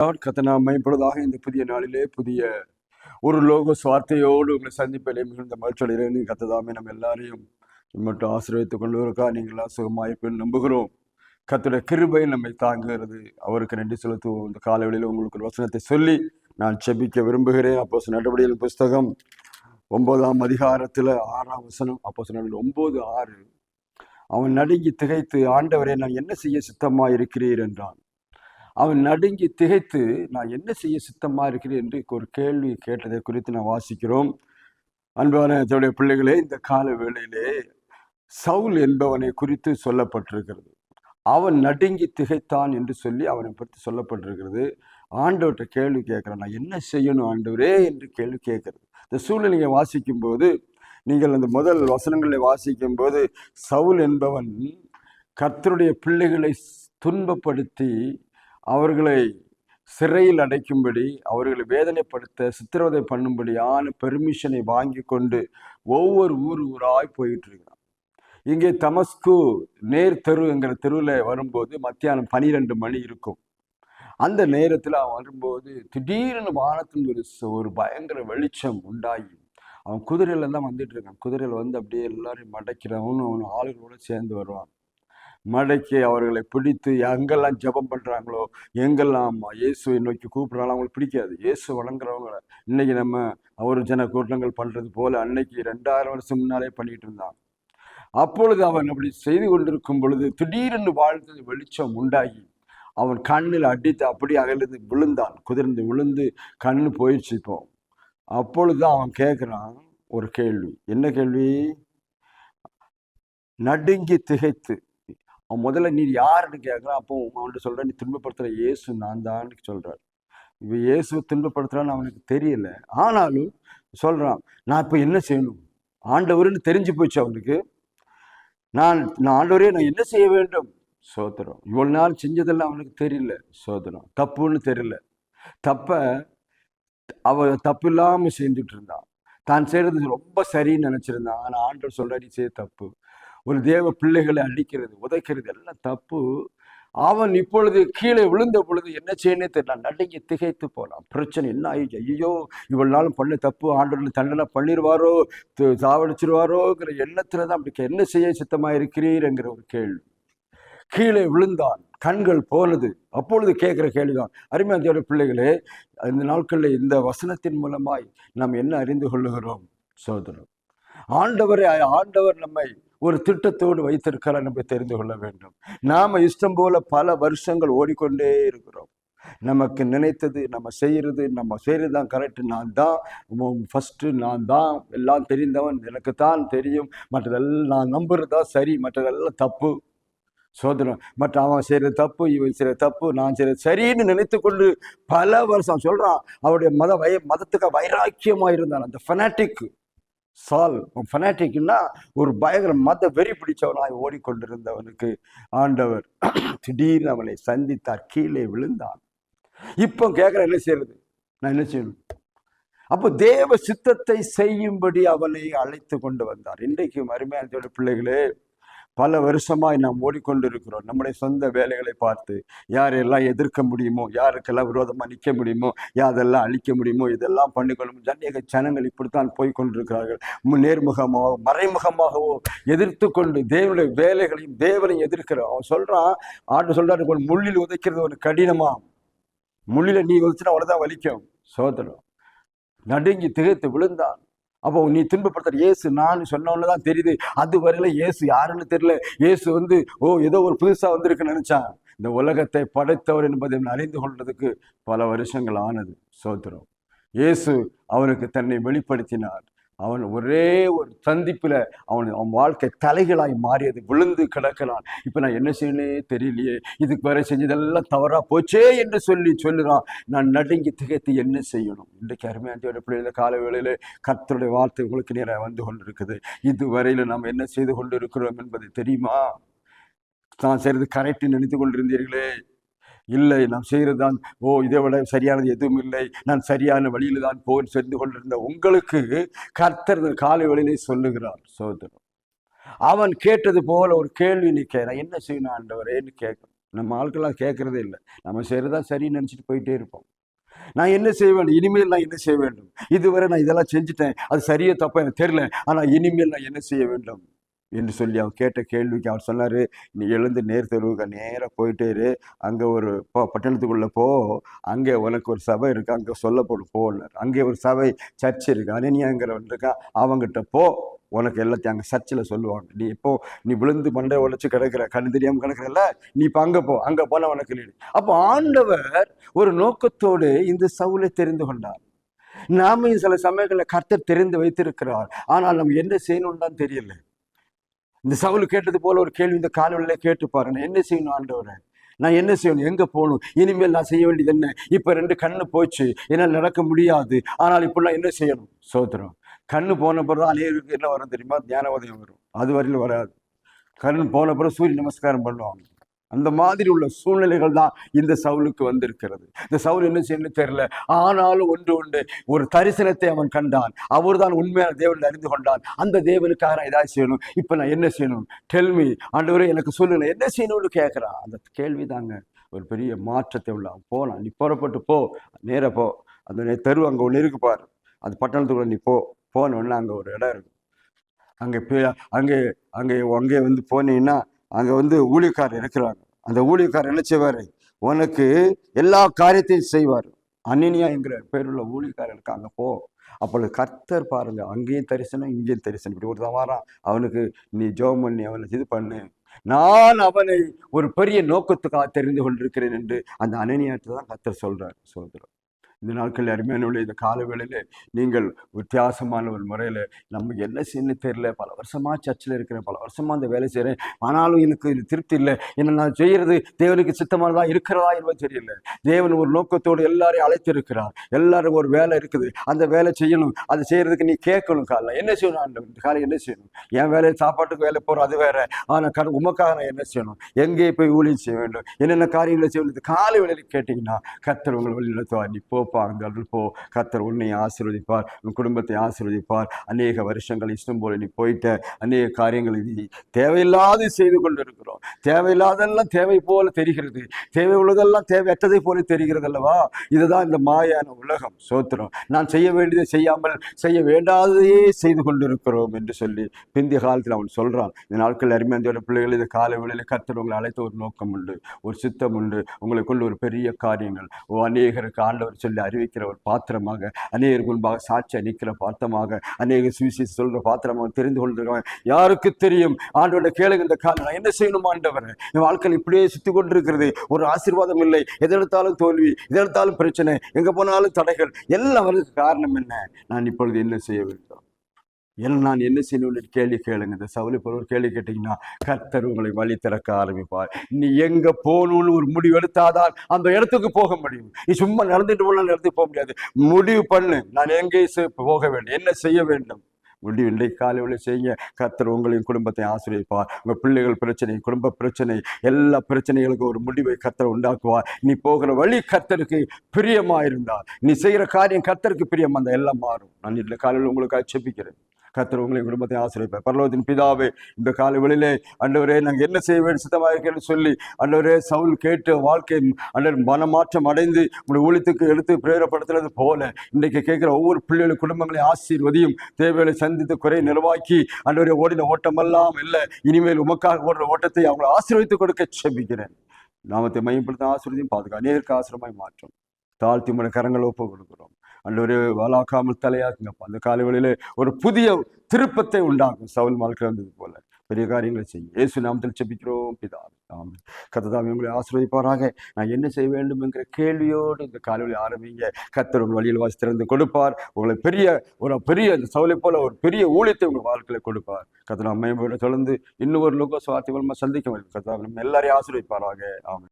கத்தனாமை இப்பொழுதாக இந்த புதிய நாளிலே புதிய ஒரு லோக சுவார்த்தையோடு உங்களை சந்திப்பிலே மிகுந்த மகிழ்ச்சியடைகிறேன் கத்ததாமே நம்ம எல்லாரையும் மட்டும் ஆசீர்வதித்துக் கொண்டு நீங்களாம் சுகமாயிருப்பேன் நம்புகிறோம். கத்துடைய கிருபை நம்மை தாங்குகிறது. அவருக்கு நன்றி செலுத்துவோம். இந்த காலவெளியில் உங்களுக்கு ஒரு வசனத்தை சொல்லி நான் செபிக்க விரும்புகிறேன். அப்போ நடவடிக்கைகள் புஸ்தகம் ஒன்பதாம் அதிகாரத்தில் ஆறாம் வசனம் அப்போ சொன்ன ஒன்பது ஆறு. அவன் நடுங்கி திகைத்து ஆண்டவரே நான் என்ன செய்ய சித்தமாக இருக்கிறீர் என்றான். அவன் நடுங்கி திகைத்து நான் என்ன செய்ய சித்தமா இருக்கிறேன்? என்று ஒரு கேள்வி கேட்டதை குறித்து நான் வாசிக்கிறோம். அன்பான தன்னுடைய பிள்ளைகளே இந்த கால வேளையிலே சவுல் என்பவனை குறித்து சொல்லப்பட்டிருக்கிறது. அவன் நடுங்கி திகைத்தான் என்று சொல்லி அவனை பற்றி சொல்லப்பட்டிருக்கிறது. ஆண்டவர்கிட்ட கேள்வி கேட்குறான் நான் என்ன செய்யணும் ஆண்டவரே? என்று கேள்வி கேட்கறது. இந்த சூழ்நிலையை வாசிக்கும் போது நீங்கள் அந்த முதல் வசனங்களை வாசிக்கும் போது சவுல் என்பவன் கர்த்தருடைய பிள்ளைகளை துன்பப்படுத்தி அவர்களை சிறையில் அடைக்கும்படி அவர்களை வேதனைப்படுத்த சித்திரவதை பண்ணும்படியான பெர்மிஷனை வாங்கி கொண்டு ஒவ்வொரு ஊர் ஊராய் போயிட்டு இருக்கிறான் இங்கே தமஸ்கு நேர் தெரு என்கிற தெருவில் வரும்போது மத்தியானம் பனிரெண்டு மணி இருக்கும். அந்த நேரத்தில் அவன் வரும்போது திடீர்னு வானத்தின் ஒரு ஒரு பயங்கர வெளிச்சம் உண்டாகி அவன் குதிரையில தான் வந்துட்டு இருக்கான் குதிரையில் வந்து அப்படியே எல்லாரையும் மடக்கிறவனும் அவன் ஆளுகளோட சேர்ந்து வருவான். மடக்கி அவர்களை பிடித்து எங்கெல்லாம் ஜெபம் பண்ணுறாங்களோ எங்கெல்லாம் இயேசுவை நோக்கி கூப்பிட்றாங்களோ அவங்களுக்கு பிடிக்காது. இயேசு வணங்குறவங்க இன்னைக்கு நம்ம அவர் ஜன கூட்டங்கள் பண்ணுறது போல அன்னைக்கு ரெண்டாயிரம் வருஷம் முன்னாலே பண்ணிட்டு இருந்தான். அப்பொழுது அவன் அப்படி செய்து கொண்டிருக்கும் பொழுது திடீரென்று வாழ்ந்தது வெளிச்சம் உண்டாகி அவன் கண்ணில் அடித்து அப்படி அகலிருந்து விழுந்தான். குதிர்ந்து விழுந்து கண் போயிடுச்சு இப்போ. அப்பொழுது அவன் கேட்குறான் ஒரு கேள்வி. என்ன கேள்வி? நடுங்கி திகைத்து. அவன் முதல்ல நீ யாருன்னு கேட்குறான்? அப்போ அவன்கிட்ட சொல்ற நீ துன்பப்படுத்துகிற இயேசு நான் தான் சொல்கிறார் இப்போ இயேசு துன்பப்படுத்துறான்னு அவனுக்கு தெரியல. ஆனாலும் சொல்கிறான் நான் இப்போ என்ன செய்யணும்? ஆண்டவருன்னு தெரிஞ்சு போச்சு அவனுக்கு. நான் நான் ஆண்டவரே நான் என்ன செய்ய வேண்டும்? சோதனம். இவ்வளோ நாள் செஞ்சதெல்லாம் அவனுக்கு தெரியல சோதனம். தப்புன்னு தெரியல. தப்ப அவ தப்பு இல்லாமல் செஞ்சுட்டு இருந்தான். தான் செய்கிறது ரொம்ப சரின்னு நினச்சிருந்தான். ஆனால் ஆண்டவர் சொல்ற செய்ய தப்பு. ஒரு தேவ பிள்ளைகளை அடிக்கிறது உதைக்கிறது எல்லாம் தப்பு. அவன் இப்பொழுது கீழே விழுந்த பொழுது என்ன செய்யனே தெரியல. நடுங்கி திகைத்து போனான். பிரச்சனை என்ன ஆயிடுச்சு? ஐயோ இவ்வளவு நாளும் பண்ண தப்பு ஆண்டவர்கள் தண்டனை பண்ணிடுவாரோ சாவடிச்சிருவாரோங்கிற எண்ணத்துல தான் அப்படி என்ன செய்ய சித்தமா இருக்கிறீர்ங்கிற ஒரு கேள்வி. கீழே விழுந்தான். கண்கள் போனது. அப்பொழுது கேட்குற கேள்விதான். அருமையாந்தியோட பிள்ளைகளே இந்த நாட்களில் இந்த வசனத்தின் மூலமாய் நாம் என்ன அறிந்து கொள்ளுகிறோம்? சோதனம். ஆண்டவரை ஆண்டவர் நம்மை ஒரு திட்டத்தோடு வைத்திருக்கிறார் நம்ம தெரிந்து கொள்ள வேண்டும். நாம் இஷ்டம் போல பல வருஷங்கள் ஓடிக்கொண்டே இருக்கிறோம். நமக்கு நினைத்தது நம்ம செய்கிறது நம்ம செய்கிறது தான் கரெக்ட் நான் தான் ஃபஸ்ட்டு நான் தான் எல்லாம் தெரிந்தவன் எனக்கு தான் தெரியும். மற்றதெல்லாம் நான் நம்புறது தான் சரி மற்றதெல்லாம் தப்பு. சோதனம் மற்ற அவன் செய்கிற தப்பு இவன் செய்கிற தப்பு நான் செய்கிற சரின்னு நினைத்து கொண்டு பல வருஷம் சொல்கிறான் அவருடைய மத வய மதத்துக்கு வைராக்கியமாக இருந்தான் அந்த ஃபனாட்டிக் சால் ஃபனாட்டிக்னா ஒரு பயங்கர மத வெறி பிடிச்சவனாய் ஓடிக்கொண்டிருந்தவனுக்கு ஆண்டவர் திடீர்னு அவனை சந்தித்தார். கீழே விழுந்தான். இப்போ கேட்குற என்ன செய்யறது நான் என்ன செய்யணும்? அப்போ தேவ சித்தத்தை செய்யும்படி அவனை அழைத்து கொண்டு வந்தார். இன்றைக்கு அருமையான பிள்ளைகளே பல வருஷமாய் நாம் ஓடிக்கொண்டிருக்கிறோம். நம்முடைய சொந்த வேலைகளை பார்த்து யாரெல்லாம் எதிர்க்க முடியுமோ யாருக்கெல்லாம் விரோதமாக நிற்க முடியுமோ யாரெல்லாம் அழிக்க முடியுமோ இதெல்லாம் பண்ணிக்கொள்ளும் ஜன்னியக ஜனங்கள் இப்படித்தான் போய்கொண்டிருக்கிறார்கள் நேர்முகமாகவோ மறைமுகமாகவோ எதிர்த்து கொண்டு தேவனுடைய வேலைகளையும் தேவனையும் எதிர்க்கிறோம் அவன் சொல்கிறான் ஆண்டு சொல்கிறாரு "உன் முள்ளில் உதைக்கிறது ஒரு கடினமாக முள்ளில் நீ உதைச்சினா அவ்வளோதான் வலிக்கும். சோதனம் நடுங்கி திகைத்து விழுந்தான். அப்போ நீ துன்பப்படுத்துற ஏசு நான் சொன்னவன்னு தான் தெரியுது. அது வரையில ஏசு யாருன்னு தெரியல. இயேசு வந்து ஓ ஏதோ ஒரு புதுசா வந்திருக்குன்னு நினைச்சான். இந்த உலகத்தை படைத்தவர் என்பதை அறிந்து கொள்றதுக்கு பல வருஷங்கள் ஆனது. சோத்திரம். இயேசு அவருக்கு தன்னை வெளிப்படுத்தினார். அவன் ஒரே ஒரு சந்திப்பில் அவன் அவன் வாழ்க்கை தலைகளாய் மாறியது விழுந்து கிடக்கிறான். இப்போ நான் என்ன செய்யணே தெரியலையே. இதுக்கு வரை செஞ்சதெல்லாம் தவறாக போச்சே என்று சொல்லி சொல்லுறான் நான் நடுங்கி திகைத்து என்ன செய்யணும்? இன்றைக்கு அருமையான பிள்ளைகள கால வேளையில் கர்த்தருடைய வார்த்தை உங்களுக்கு நேராக வந்து கொண்டிருக்குது. இதுவரையில் நாம் என்ன செய்து கொண்டிருக்கிறோம் என்பது தெரியுமா? தான் செய்கிறது கரெக்டு நினைத்து கொண்டிருந்தீர்களே. இல்லை நாம் செய்கிறது தான் ஓ இதை விட சரியானது எதுவும் இல்லை. நான் சரியான வழியில தான் போய் சென்று கொண்டிருந்த உங்களுக்கு கர்த்தர் காலை வழியிலே சொல்லுகிறார் சோதரம் அவன் கேட்டது போல ஒரு கேள்வி நீ கே என்ன செய்யணும் ஆண்டவரேன்னு கேட்கணும் நம்ம ஆட்கள்லாம் கேட்கறதே இல்லை. நம்ம செய்கிறதா சரின்னு நினச்சிட்டு போயிட்டே இருப்போம். நான் என்ன செய்ய வேண்டும்? இனிமேல் நான் என்ன செய்ய வேண்டும்? இதுவரை நான் இதெல்லாம் செஞ்சுட்டேன். அது சரியா தப்பா எனக்கு தெரியல. ஆனால் இனிமேல் நான் என்ன செய்ய வேண்டும்? என்று சொல்லி அவர் கேட்ட கேள்விக்கு அவர் சொன்னார் நீ எழுந்து நேர் தெருவுக்கு நேராக போயிட்டேரு அங்கே ஒரு போ பட்டணத்துக்குள்ளே போ. அங்கே உனக்கு ஒரு சபை இருக்கு. அங்கே சொல்லப்படும் போனார் அங்கே ஒரு சபை சர்ச் இருக்கு. அனனியாங்கிறவன் இருக்கான். அவங்ககிட்ட போ. உனக்கு எல்லாத்தையும் அங்கே சர்ச்சில் சொல்லுவாங்க. நீ இப்போ நீ விழுந்து மண்டை உழைச்சி கிடக்கிற கண்ணு தெரியாமல் கிடக்குறல்ல நீ இப்போ அங்கே போ. அங்கே போனால் உனக்கு இல்லை அப்போ ஆண்டவர் ஒரு நோக்கத்தோடு இந்த சவுலை தெரிந்து கொண்டார். நாமும் சில சமயங்களில் கர்த்தர் தெரிந்து வைத்திருக்கிறார். ஆனால் நம்ம என்ன செய்யணும்னு தான் தெரியல. இந்த சவுல் கேட்டது போல ஒரு கேள்வி இந்த காலவெளியில கேட்டு பாருங்க. என்ன செய்யணும் ஆண்டவரை? நான் என்ன செய்யணும்? எங்க போகணும்? இனிமேல் நான் செய்ய வேண்டியது என்ன? இப்ப ரெண்டு கண்ணு போச்சு. என்னால் நடக்க முடியாது. ஆனால் இப்படிலாம் என்ன செய்யணும்? சோதரம் கண்ணு போன பிறகு அநேகருக்கு என்ன வரும் தெரியுமா? ஞான உதயம் வரும். அது வரையிலும் வராது. கண்ணு போன பிறகு சூரிய நமஸ்காரம் பண்ணுவாங்க. அந்த மாதிரி உள்ள சூழ்நிலைகள் தான் இந்த சவுலுக்கு வந்திருக்கிறது. இந்த சவுல் என்ன செய்யணும்னு தெரியல. ஆனாலும் ஒன்று உண்டு. ஒரு தரிசனத்தை அவன் கண்டான். அவர் தான் உண்மையான தேவன் அறிந்து கொண்டான். அந்த தேவனுக்காக நான் ஏதாவது செய்யணும். இப்போ நான் என்ன செய்யணும்? டெல்மி ஆண்டவரே எனக்கு சொல்லுங்க. என்ன செய்யணும்னு கேட்குறான். அந்த கேள்வி தாங்க ஒரு பெரிய மாற்றத்தை உள்ள போனான். நீ புறப்பட்டு போ. நேராக போ. அந்த தெரு அங்கே ஒன்று இருக்கு பாரு. அது பட்டணத்துக்குள்ள நீ போ. போனோடனே அங்கே ஒரு இடம் இருக்கும் அங்கே போய் அங்கே அங்கே அங்கே வந்து போனீங்கன்னா அங்கே வந்து ஊழியக்காரர் இருக்கிறாங்க. அந்த ஊழியக்காரர் என்ன செய்வார்? உனக்கு எல்லா காரியத்தையும் செய்வார். அன்னினியா என்கிற பேருள்ள ஊழியக்காரர் இருக்காங்க போ. அப்பொழுது கர்த்தர் பாருங்க அங்கேயும் தரிசனம் இங்கேயும் தரிசனம். இப்படி ஒரு வாரம் அவனுக்கு நீ ஜோம் பண்ணி அவனை இது பண்ணு. நான் அவனை ஒரு பெரிய நோக்கத்துக்காக தெரிந்து கொண்டிருக்கிறேன் என்று அந்த அனனியாட்டு தான் கர்த்தர் சொல்றார் சோதரம் இந்த நாட்கள் அருமையான இந்த காலவேளையில் நீங்கள் வித்தியாசமான ஒரு முறையில் நம்ம என்ன செய்யணும்னு தெரியல. பல வருஷமாக சர்ச்சில் இருக்கிறேன். பல வருஷமாக அந்த வேலை செய்கிறேன் ஆனாலும் எனக்கு இது திருப்தி இல்லை. என்ன நான் செய்கிறது தேவனுக்கு சித்தமானதா இருக்கிறதா என்பது தெரியல. தேவன் ஒரு நோக்கத்தோடு எல்லாரையும் அழைத்திருக்கிறார். எல்லாரும் ஒரு வேலை இருக்குது. அந்த வேலை செய்யணும். அது செய்கிறதுக்கு நீ கேட்கணும் காலைல. என்ன செய்யணும் இந்த காலை என்ன செய்யணும்? என் வேலை சாப்பாட்டுக்கு வேலை போகிறோம் அது வேற. ஆனால் கடன் உமக்காக நான் என்ன செய்யணும்? எங்கே போய் ஊழியம் செய்ய வேண்டும்? என்னென்ன காரியங்களை செய்ய வேண்டும்? காலை வேலையில் கேட்டிங்கன்னா கத்தர் உங்களை வழி நடத்துவார் நீ போ அந்த போ. கத்தர் உன்னை ஆசீர்வதிப்பார் உன் குடும்பத்தை ஆசீர்வதிப்பார். அநேக வருஷங்கள் இஷ்டம் போல நீ போயிட்ட அநேக காரியங்களை நீ தேவையில்லாது செய்து கொண்டு இருக்கிறோம் தேவையில்லாதெல்லாம் தேவை போல தெரிகிறது. தேவை உள்ளதெல்லாம் தேவையற்றதை போல தெரிகிறது அல்லவா? இதுதான் இந்த மாயான உலகம். சோத்திரம். நான் செய்ய வேண்டியதை செய்யாமல் செய்ய வேண்டாததையே செய்து கொண்டிருக்கிறோம் என்று சொல்லி பிந்திய காலத்தில் அவன் சொல்றான். இந்த நாட்கள் அருமையான பிள்ளைகள் இந்த காலை வேளையில் கத்தர் உங்களை அழைத்த ஒரு நோக்கம் உண்டு ஒரு சித்தம் உண்டு. உங்களை கொண்டு ஒரு பெரிய காரியங்கள். ஓ அநேகருக்கு ஆண்டவர் சொல்லி அறிவிக்கிற ஒரு பாத்திரமாக அநேகர் முன்பாக சாட்சி அளிக்கிற பாத்திரமாக அநேக சுவிசேஷம் சொல்கிற பாத்திரமாக தெரிந்து கொண்டிருக்கிறவன் யாருக்கு தெரியும்? ஆண்டோட கேளுங்க இந்த காலம் என்ன செய்யணும் ஆண்டவர்? என் வாழ்க்கையில் இப்படியே சுற்றி கொண்டிருக்கிறது. ஒரு ஆசீர்வாதம் இல்லை. எதெடுத்தாலும் தோல்வி எதெடுத்தாலும் பிரச்சனை எங்கே போனாலும் தடைகள். எல்லாம் காரணம் என்ன? நான் இப்பொழுது என்ன செய்ய வேண்டும்? ஏன்னா நான் என்ன செய்யணும்னு கேள்வி கேளுங்க. இந்த சவுளி போல ஒரு கேள்வி கேட்டீங்கன்னா கர்த்தர் உங்களை வழி திறக்க ஆரம்பிப்பார். நீ எங்கே போகணும்னு ஒரு முடிவு எடுத்தாதான் அந்த இடத்துக்கு போக முடியும். நீ சும்மா நடந்துட்டு போனால் நடந்து போக முடியாது. முடிவு பண்ணு. நான் எங்கே செ- போக வேண்டும். என்ன செய்ய வேண்டும்? முடிவு இன்றைக்கு காலையில் செய்ய கர்த்தர் உங்களையும் குடும்பத்தை ஆசிரியப்பார். உங்கள் பிள்ளைகள் பிரச்சனை குடும்ப பிரச்சனை எல்லா பிரச்சனைகளுக்கும் ஒரு முடிவை கர்த்தர் உண்டாக்குவார். நீ போகிற வழி கர்த்தருக்கு பிரியமாக இருந்தால் நீ செய்கிற காரியம் கர்த்தருக்கு பிரியமாக இருந்தால் எல்லாம் மாறும். நான் இன்றைக்கு காலையில் உங்களுக்கு ஆட்சேபிக்கிறேன் கர்த்தர் உங்களின் குடும்பத்தை ஆசிரியப்பார் பரலோகத்தின் பிதாவே இந்த கால வெளியிலே அண்டவரே நாங்கள் என்ன செய்ய வேண்டும் சித்தமாக இருக்கேன்னு சொல்லி அண்டவரே சவுல் கேட்டு வாழ்க்கை அண்டர் மனமாற்றம் அடைந்து உங்களுடைய ஊழியத்துக்கு எடுத்து பிரேரப்படுத்துறது போல இன்றைக்கு கேட்குற ஒவ்வொரு பிள்ளைகளும் குடும்பங்களை ஆசீர்வதியும் தேவைகளை சந்தித்து குறை நிர்வாக்கி அண்டவரே ஓடின ஓட்டமெல்லாம் இல்லை இனிமேல் உமக்காக ஓடுற ஓட்டத்தை அவங்களை ஆசீர்வதித்து கொடுக்க செபிக்கிறேன். நாமத்தை மையப்படுத்த ஆசீர்வதியும் பாதுகா நேருக்கு ஆசிரமாய் மாற்றும். தாழ்த்தி முறை கரங்கள் ஒப்பு கொடுக்கிறோம். அன்றொரு வாழாக்காமல் தலையாக்குங்கப்பா அந்த காலவெளியில் ஒரு புதிய திருப்பத்தை உண்டாகும் சவுல் வாழ்க்கை வந்தது போல. பெரிய காரியங்களை செய்யும். இயேசு நாமத்தில் செபிக்கிறோம் பிதா ஆமென். கத்ததாமி உங்களை ஆசீர்வதிப்பாராக. நான் என்ன செய்ய வேண்டும் என்கிற கேள்வியோடு இந்த காலைவெளி ஆரம்பிங்க. கத்தர் உங்கள் வழியில் வாசி திறந்து கொடுப்பார். உங்களை பெரிய ஒரு பெரிய இந்த சவுளை போல ஒரு பெரிய ஊழியத்தை உங்கள் வாழ்க்கையில் கொடுப்பார். கத்தனா அம்மையோட தொடர்ந்து இன்னும் ஒரு லோக சுவார்த்தை மூலமாக சந்திக்க வேண்டும். கத்தா நம்ம எல்லாரையும் ஆசீர்வதிப்பாராக. ஆமாம்